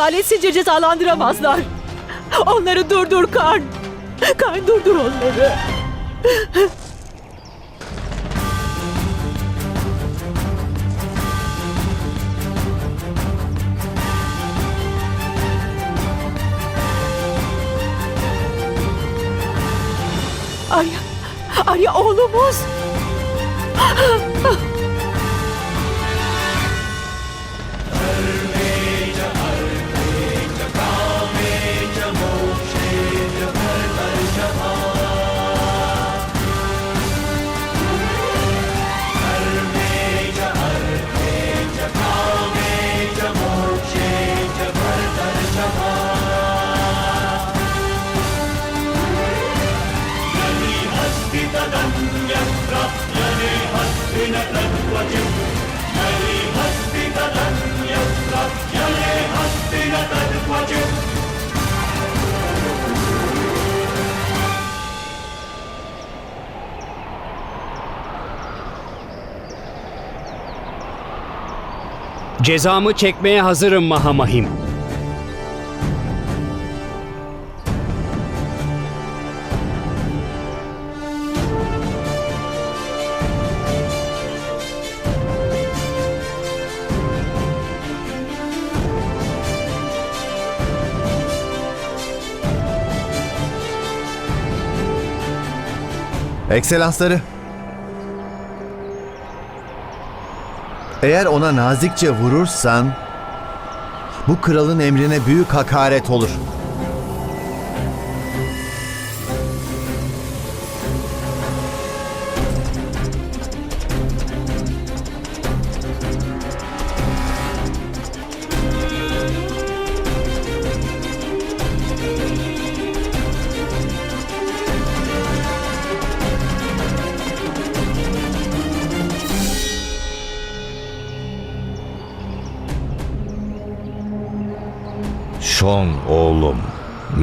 adaletsizce cezalandıramazlar. Onları durdur Kan. Kan durdur onları. Arya, Arya oğlumuz. Cezamı çekmeye hazırım Mahamahim. Ekselansları. Eğer ona nazikçe vurursan bu kralın emrine büyük hakaret olur.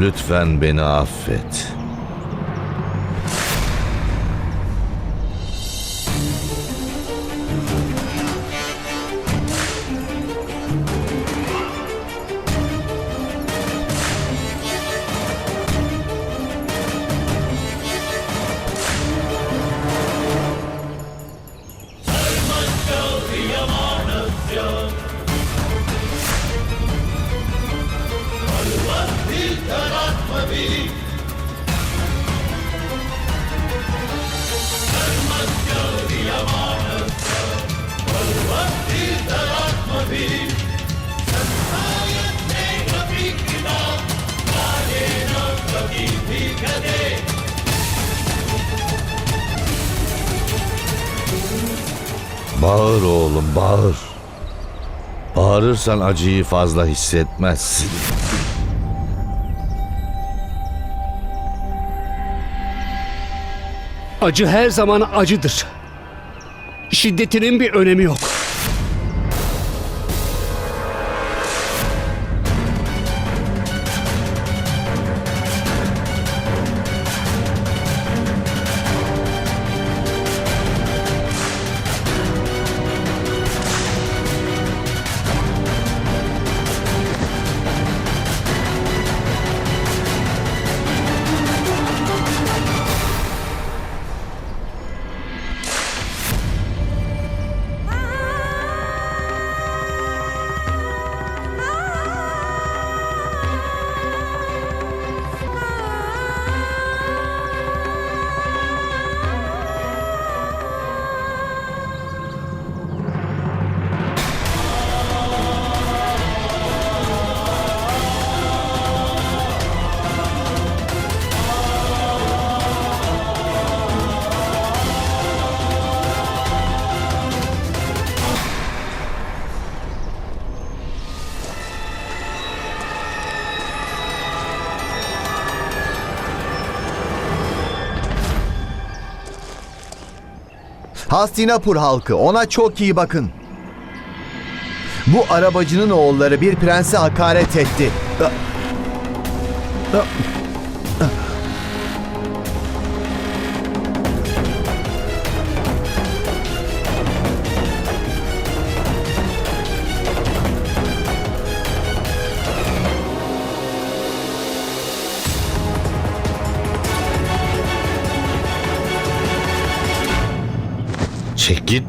Lütfen beni affet. Bağır oğlum, bağır. Bağırırsan acıyı fazla hissetmezsin. Acı her zaman acıdır. Şiddetinin bir önemi yok. Hastinapur halkı ona çok iyi bakın. Bu arabacının oğulları bir prense hakaret etti.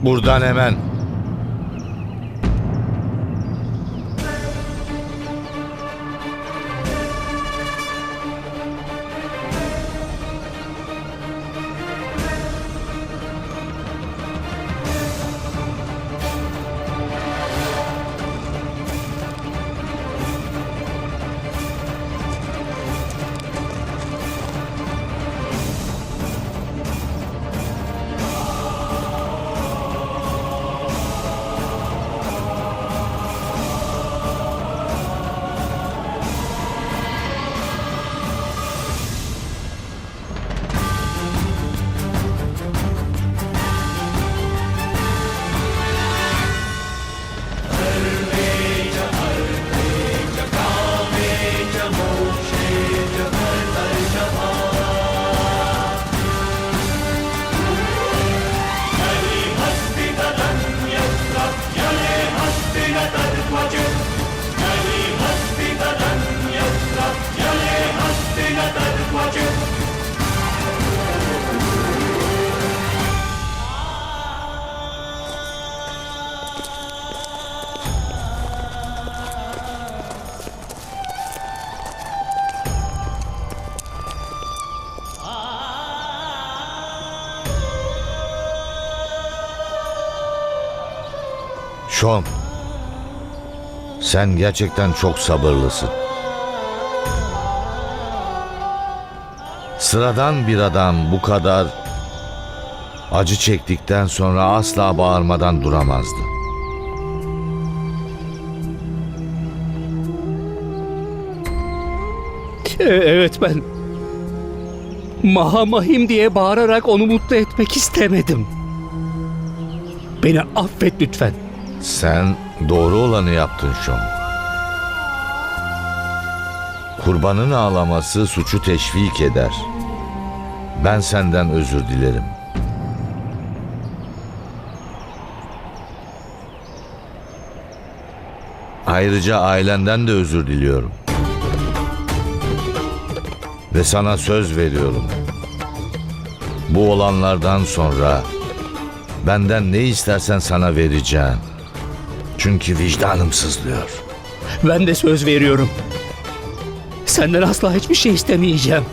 Buradan hemen. Şom. Sen gerçekten çok sabırlısın. Sıradan bir adam bu kadar acı çektikten sonra asla bağırmadan duramazdı. Evet ben Mahamahim diye bağırarak onu mutlu etmek istemedim. Beni affet lütfen. Sen doğru olanı yaptın Şom. Kurbanın ağlaması suçu teşvik eder. Ben senden özür dilerim. Ayrıca ailenden de özür diliyorum. Ve sana söz veriyorum. Bu olanlardan sonra benden ne istersen sana vereceğim. Çünkü vicdanım sızlıyor. Ben de söz veriyorum. Senden asla hiçbir şey istemeyeceğim.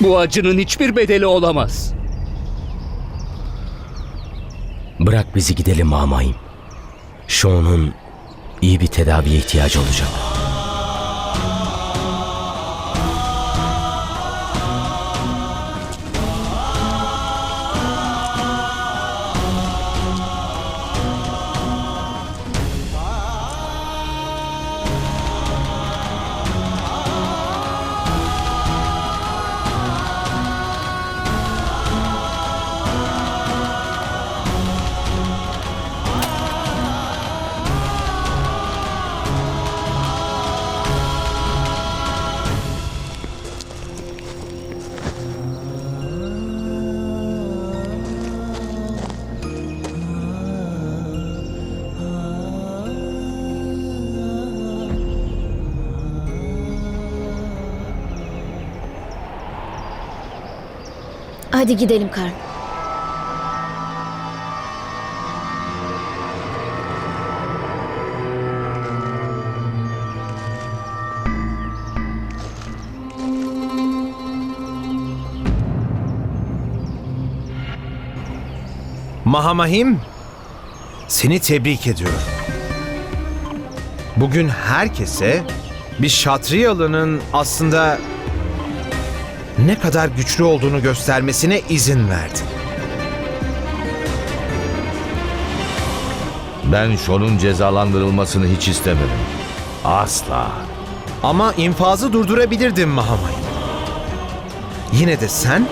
Bu acının hiçbir bedeli olamaz. Bırak bizi gidelim Mamayim. Şon'un iyi bir tedaviye ihtiyacı olacak. Hadi gidelim Karl. Mahamahim, seni tebrik ediyorum. Bugün herkese bir Şatriyalı'nın aslında ne kadar güçlü olduğunu göstermesine izin verdin. Ben Şon'un cezalandırılmasını hiç istemedim. Asla. Ama infazı durdurabilirdin Mahamahim. Yine de sen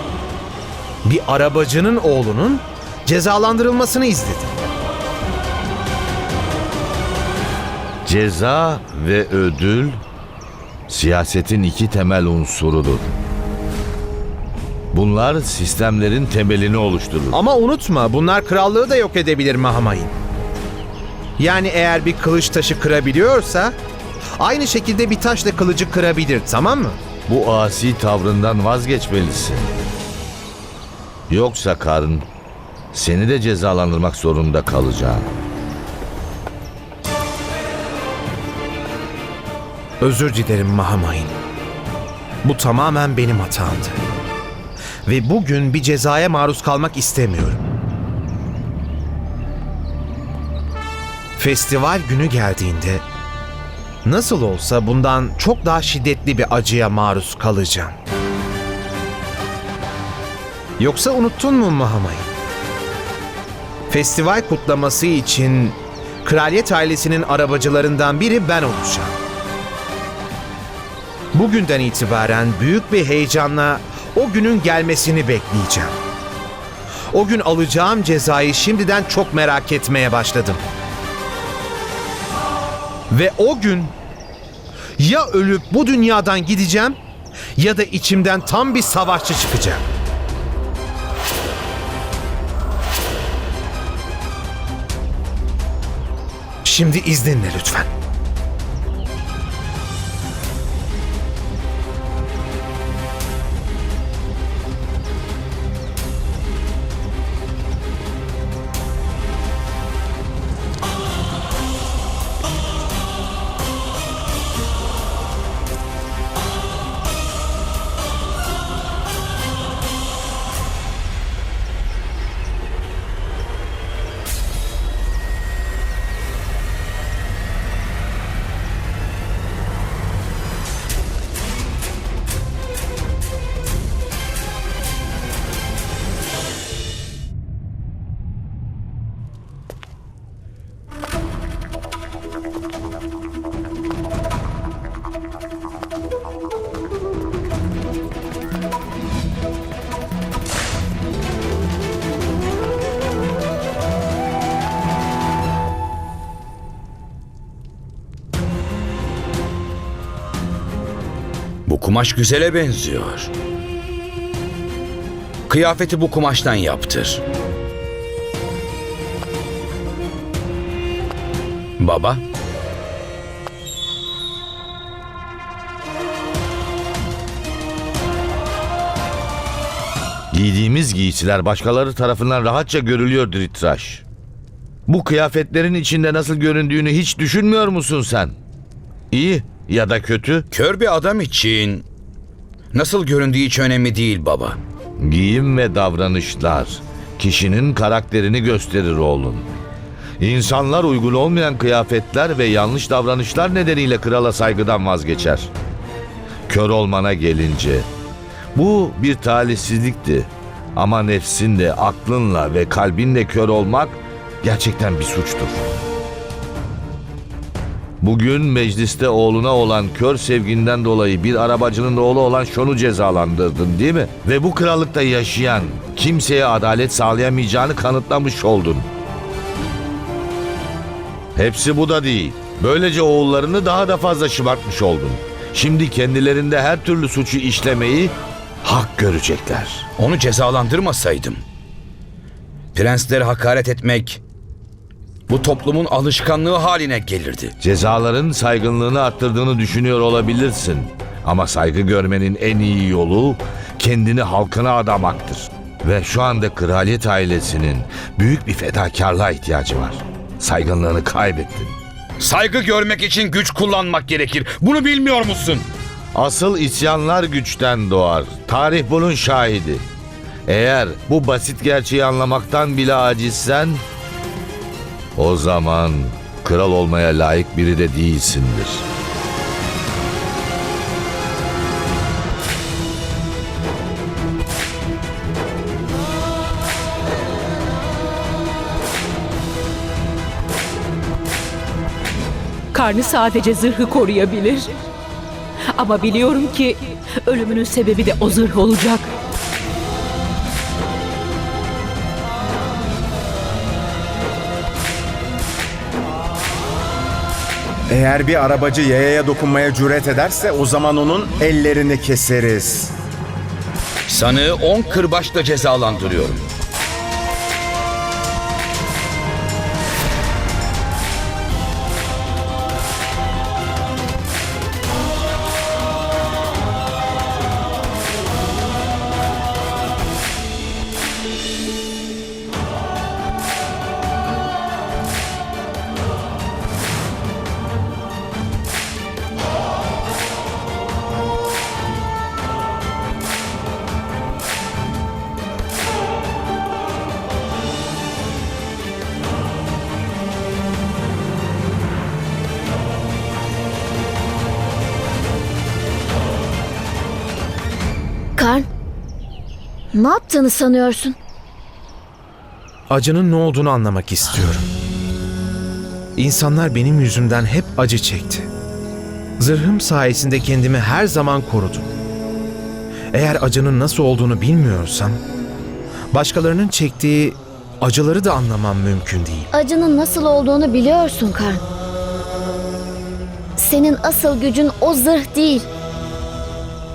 bir arabacının oğlunun cezalandırılmasını izledin. Ceza ve ödül siyasetin iki temel unsurudur. Bunlar sistemlerin temelini oluşturur. Ama unutma bunlar krallığı da yok edebilir Mahamayim. Yani eğer bir kılıç taşı kırabiliyorsa aynı şekilde bir taş da kılıcı kırabilir tamam mı? Bu asi tavrından vazgeçmelisin. Yoksa karın seni de cezalandırmak zorunda kalacağım. Özür dilerim Mahamayin. Bu tamamen benim hatamdı. Ve bugün bir cezaya maruz kalmak istemiyorum. Festival günü geldiğinde nasıl olsa bundan çok daha şiddetli bir acıya maruz kalacağım. Yoksa unuttun mu Mahamayin? Festival kutlaması için kraliyet ailesinin arabacılarından biri ben olacağım. Bugünden itibaren büyük bir heyecanla o günün gelmesini bekleyeceğim. O gün alacağım cezayı şimdiden çok merak etmeye başladım. Ve o gün ya ölüp bu dünyadan gideceğim ya da içimden tam bir savaşçı çıkacak. Şimdi izninle lütfen. Kumaş güzele benziyor. Kıyafeti bu kumaştan yaptır. Baba, Giydiğimiz giysiler başkaları tarafından rahatça görülüyor Dritraş. Bu kıyafetlerin içinde nasıl göründüğünü hiç düşünmüyor musun sen? İyi ya da kötü, kör bir adam için nasıl göründüğü hiç önemli değil baba. giyim ve davranışlar kişinin karakterini gösterir oğlum. İnsanlar uygun olmayan kıyafetler ve yanlış davranışlar nedeniyle krala saygıdan vazgeçer. Kör olmana gelince bu bir talihsizlikti. Ama nefsinle, aklınla ve kalbinle kör olmak gerçekten bir suçtur. Bugün mecliste oğluna olan kör sevginden dolayı bir arabacının oğlu olan Şon'u cezalandırdın değil mi? Ve bu krallıkta yaşayan kimseye adalet sağlayamayacağını kanıtlamış oldun. Hepsi bu da değil. Böylece oğullarını daha da fazla şımartmış oldun. Şimdi kendilerinde her türlü suçu işlemeyi hak görecekler. Onu cezalandırmasaydım. Prensleri hakaret etmek bu toplumun alışkanlığı haline gelirdi. Cezaların saygınlığını arttırdığını düşünüyor olabilirsin. Ama saygı görmenin en iyi yolu kendini halkına adamaktır. Ve şu anda kraliyet ailesinin büyük bir fedakarlığa ihtiyacı var. Saygınlığını kaybettin. Saygı görmek için güç kullanmak gerekir. Bunu bilmiyor musun? Asıl isyanlar güçten doğar. Tarih bunun şahidi. Eğer bu basit gerçeği anlamaktan bile acizsen o zaman kral olmaya layık biri de değilsindir. Karnı sadece zırhı koruyabilir. Ama biliyorum ki ölümünün sebebi de o zırh olacak. Eğer bir arabacı yayaya dokunmaya cüret ederse o zaman onun ellerini keseriz. Sanığı on kırbaçla cezalandırıyorum. Karn. Ne yaptığını sanıyorsun? Acının ne olduğunu anlamak istiyorum. İnsanlar benim yüzümden hep acı çekti. Zırhım sayesinde kendimi her zaman korudum. Eğer acının nasıl olduğunu bilmiyorsam, başkalarının çektiği acıları da anlamam mümkün değil. Acının nasıl olduğunu biliyorsun Karn. Senin asıl gücün o zırh değil.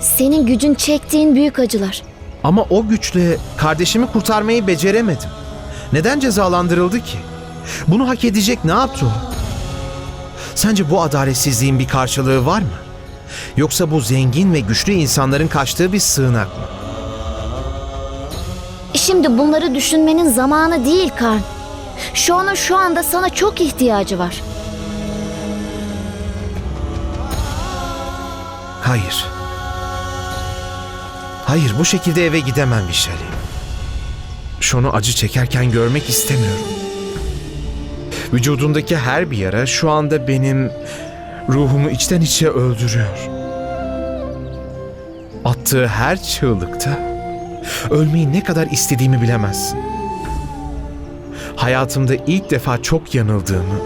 Senin gücün çektiğin büyük acılar. Ama o güçle kardeşimi kurtarmayı beceremedim. Neden cezalandırıldı ki? Bunu hak edecek ne yaptı o? Sence bu adaletsizliğin bir karşılığı var mı? Yoksa bu zengin ve güçlü insanların kaçtığı bir sığınak mı? Şimdi bunları düşünmenin zamanı değil Karn. Şu onun şu anda sana çok ihtiyacı var. Hayır. Hayır bu şekilde eve gidemem Vişali. Şunu acı çekerken görmek istemiyorum. Vücudundaki her bir yara şu anda benim ruhumu içten içe öldürüyor. Attığı her çığlıkta ölmeyi ne kadar istediğimi bilemezsin. Hayatımda ilk defa çok yanıldığımı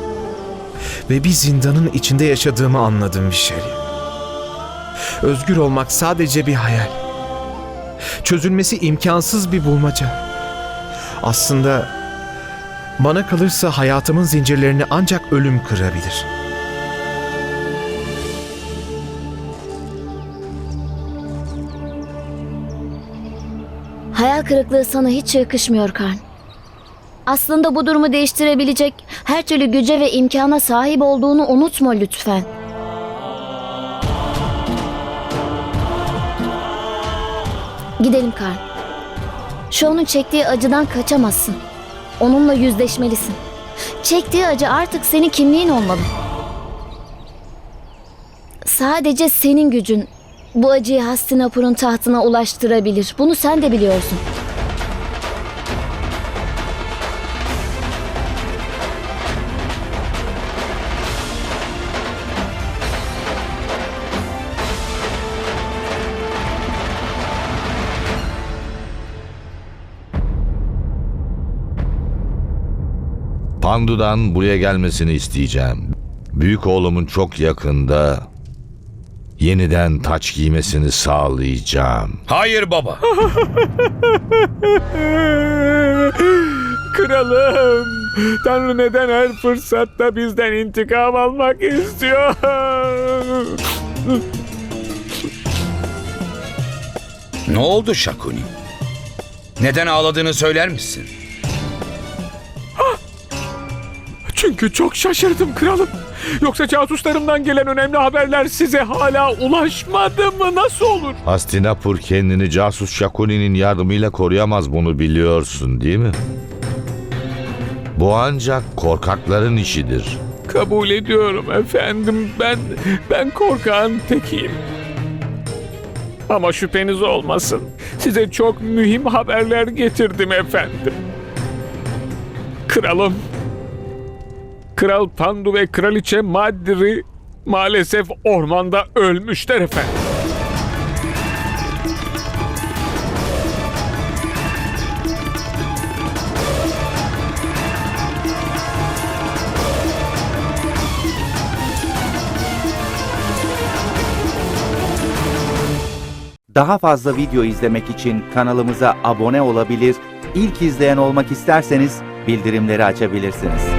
ve bir zindanın içinde yaşadığımı anladım Vişali. Özgür olmak sadece bir hayal. Çözülmesi imkansız bir bulmaca. Aslında bana kalırsa hayatımın zincirlerini ancak ölüm kırabilir. Hayal kırıklığı sana hiç yakışmıyor Karn. Aslında bu durumu değiştirebilecek her türlü güce ve imkana sahip olduğunu unutma lütfen. Gidelim Karn. Şu onun çektiği acıdan kaçamazsın. Onunla yüzleşmelisin. Çektiği acı artık senin kimliğin olmalı. Sadece senin gücün bu acıyı Hastinapur'un tahtına ulaştırabilir. Bunu sen de biliyorsun. Pandu'dan buraya gelmesini isteyeceğim. Büyük oğlumun çok yakında yeniden taç giymesini sağlayacağım. Hayır baba. Kralım, Tanrı neden her fırsatta bizden intikam almak istiyor? ne oldu Şakuni? Neden ağladığını söyler misin? Çünkü çok şaşırdım kralım. Yoksa casuslarımdan gelen önemli haberler size hala ulaşmadı mı? Nasıl olur? Hastinapur kendini casus Şakuni'nin yardımıyla koruyamaz bunu biliyorsun değil mi? Bu ancak korkakların işidir. Kabul ediyorum efendim. Ben ben korkağın tekiyim. Ama şüpheniz olmasın. Size çok mühim haberler getirdim efendim. Kralım. Kral Pandu ve Kraliçe Madri maalesef ormanda ölmüşler efendim. Daha fazla video izlemek için kanalımıza abone olabilir, ilk izleyen olmak isterseniz bildirimleri açabilirsiniz.